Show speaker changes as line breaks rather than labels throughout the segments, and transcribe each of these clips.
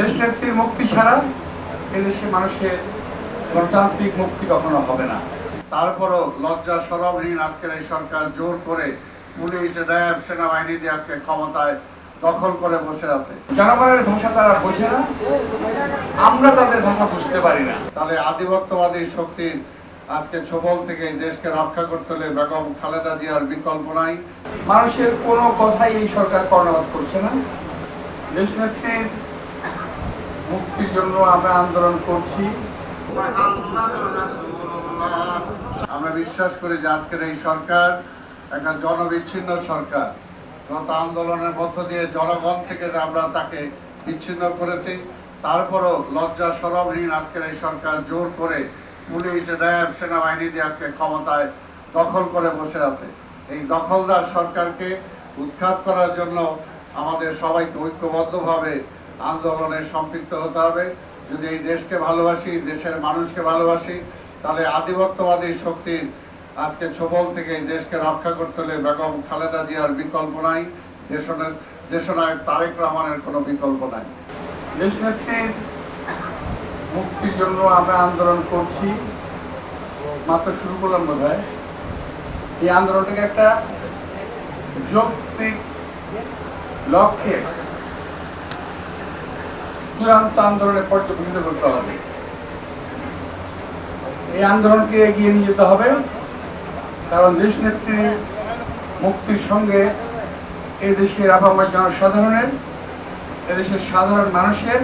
দেশ নেত্রীর মুক্তি ছাড়া এদেশে মানুষের গণতান্ত্রিক মুক্তি কখনো হবে না।
তারপরও লজ্জা সরবহীন আজকের এই সরকার জোর করে পুলিশ র্যাব সেনাবাহিনী দিয়ে আজকে ক্ষমতায় দখল করে বসে আছে।
জনগণের ভাষা তারা বোঝে না আমরা তাদের ভাষা বুঝতে পারি না।
তাহলে আধিপত্যবাদী শক্তির আজকে ছোবল থেকে দেশকে রক্ষা করতে হলে বেগম খালেদা জিয়ার বিকল্প নাই।
মানুষের কোনো কথাই এই সরকার কর্ণপাত করছে না। দেশ নেত্রীর মুক্তির জন্য আমরা আন্দোলন করছি।
আমরা বিশ্বাস করি যে আজকের এই সরকার একটা জনবিচ্ছিন্ন সরকার। গত আন্দোলনের মধ্য দিয়ে জনগণ থেকে আমরা তাকে বিচ্ছিন্ন করেছি, তারপরও লজ্জা সরবহীন আজকের এই সরকার জোর করে পুলিশ, র্যাব, সেনাবাহিনী দিয়ে আজকে ক্ষমতায় দখল করে বসে আছে। এই দখলদার সরকারকে উৎখাত করার জন্য আমাদের সবাইকে ঐক্যবদ্ধভাবে আন্দোলনে সম্পৃক্ত হতে হবে। যদি এই দেশকে ভালোবাসি, দেশের মানুষকে ভালোবাসি, তাহলে আধিপত্যবাদী শক্তির আজকে ছোবল থেকে এই দেশকে রক্ষা করতে হলে বেগম খালেদা জিয়ার বিকল্প নাই। দেশনের দেশনায়ক তারেক রহমানের কোনো বিকল্প নাই।
দেশ নেত্রীর মুক্তির জন্য আমরা আন্দোলন করছি। মাত্র শুরু করলাম বোধ এই আন্দোলনটাকে একটা যৌক্তিক লক্ষ্যে চূড়ান্ত আন্দোলনে পর্যবেক্ষিত করতে হবে। এই আন্দোলনকে এগিয়ে নিয়ে যেতে হবে। কারণ দেশ নেত্রীর মুক্তির সঙ্গে এই দেশের আপামর জনসাধারণের এদেশের সাধারণ মানুষের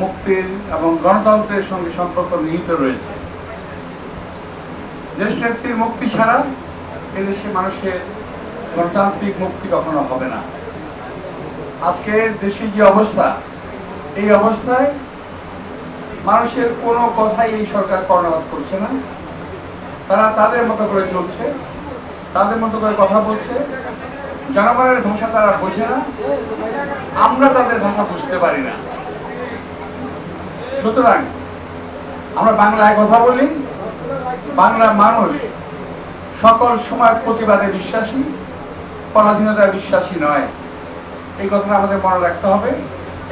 মুক্তির এবং গণতন্ত্রের সঙ্গে সম্পর্ক নিহিত রয়েছে। দেশ নেত্রীর মুক্তি ছাড়া এদেশে মানুষের গণতান্ত্রিক মুক্তি কখনো হবে না। আজকে দেশের যে অবস্থা এই অবস্থায় মানুষের কোনো কথাই এই সরকার কর্ণপাত করছে না। তারা তাদের মতো করে চলছে, তাদের মতো করে কথা বলছে। জনগণের ভাষা তারা বোঝে না, আমরা তাদের ভাষা বুঝতে পারি না। সুতরাং আমরা বাংলায় কথা বলি, বাংলা মানুষ সকল সময় প্রতিবাদে বিশ্বাসী, পরাধীনতায় বিশ্বাসী নয়। এই কথা আমাদের মনে রাখতে হবে।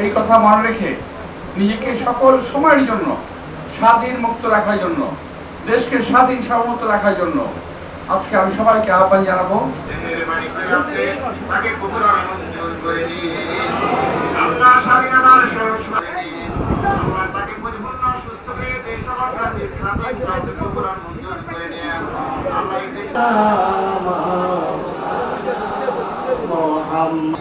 এই কথা মনে রেখে নিজেকে সকল সময়ের জন্য স্বাধীন মুক্ত রাখার জন্য দেশকে স্বাধীন সামর্থ্য রাখার জন্য আজকে আমি সবাইকে আহ্বান জানাব।
মোহাম্মদ